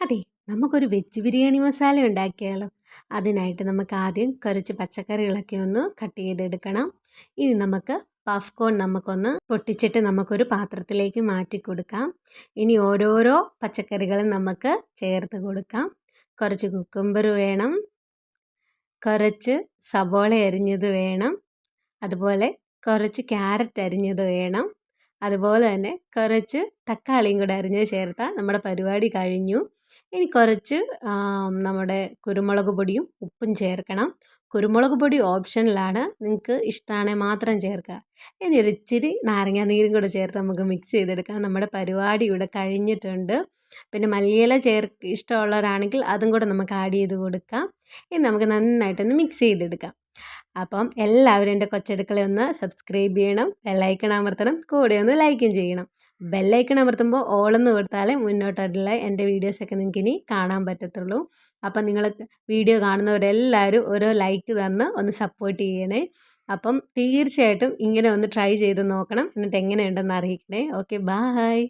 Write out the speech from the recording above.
അതെ നമുക്കൊരു വെജ് ബിരിയാണി മസാല ഉണ്ടാക്കിയാലോ? അതിനായിട്ട് നമുക്ക് ആദ്യം കുറച്ച് പച്ചക്കറികളൊക്കെ ഒന്ന് കട്ട് ചെയ്തെടുക്കണം. ഇനി നമുക്ക് പഫ്കോൺ നമുക്കൊന്ന് പൊട്ടിച്ചിട്ട് നമുക്കൊരു പാത്രത്തിലേക്ക് മാറ്റി കൊടുക്കാം ഇനി ഓരോരോ പച്ചക്കറികളും നമുക്ക് ചേർത്ത് കൊടുക്കാം. കുറച്ച് കുക്കുംബർ വേണം. കുറച്ച് സബോള അരിഞ്ഞത് വേണം. അതുപോലെ കുറച്ച് ക്യാരറ്റ് അരിഞ്ഞത് വേണം. അതുപോലെ തന്നെ കുറച്ച് തക്കാളിയും കൂടെ അരിഞ്ഞ് ചേർത്താൽ നമ്മുടെ പരിപാടി കഴിഞ്ഞു. ഇനി കുറച്ച് നമ്മുടെ കുരുമുളക് പൊടിയും ഉപ്പും ചേർക്കണം. കുരുമുളക് പൊടി ഓപ്ഷനിലാണ്. നിങ്ങൾക്ക് ഇഷ്ടമാണെങ്കിൽ മാത്രം ചേർക്കുക. ഇനി ഒരു ഇച്ചിരി നാരങ്ങ നീരും കൂടെ ചേർത്ത് നമുക്ക് മിക്സ് ചെയ്തെടുക്കാം. നമ്മുടെ പരിപാടി ഇവിടെ കഴിഞ്ഞിട്ടുണ്ട്. പിന്നെ മല്ലിയില ചേർ ഇഷ്ടമുള്ളവരാണെങ്കിൽ അതും കൂടെ നമുക്ക് ആഡ് ചെയ്ത് കൊടുക്കാം. ഇനി നമുക്ക് നന്നായിട്ടൊന്ന് മിക്സ് ചെയ്തെടുക്കാം. അപ്പം എല്ലാവരും എന്റെ കൊച്ചടുക്കളെ ഒന്ന് സബ്സ്ക്രൈബ് ചെയ്യണം. ബെല്ലൈക്കൺ അമർത്തണം. കൂടെ ഒന്ന് ലൈക്കും ചെയ്യണം. ബെല്ലൈക്കൺ അമർത്തുമ്പോൾ ഓളെന്ന് കൊടുത്താലേ മുന്നോട്ടുള്ള എന്റെ വീഡിയോസൊക്കെ നിങ്ങൾക്ക് ഇനി കാണാൻ പറ്റത്തുള്ളൂ. അപ്പം നിങ്ങൾ വീഡിയോ കാണുന്നവരെല്ലാവരും ഓരോ ലൈക്ക് തന്ന് ഒന്ന് സപ്പോർട്ട് ചെയ്യണേ. അപ്പം തീർച്ചയായിട്ടും ഇങ്ങനെ ഒന്ന് ട്രൈ ചെയ്ത് നോക്കണം. എന്നിട്ട് എങ്ങനെയുണ്ടെന്ന് അറിയിക്കണേ. Okay bye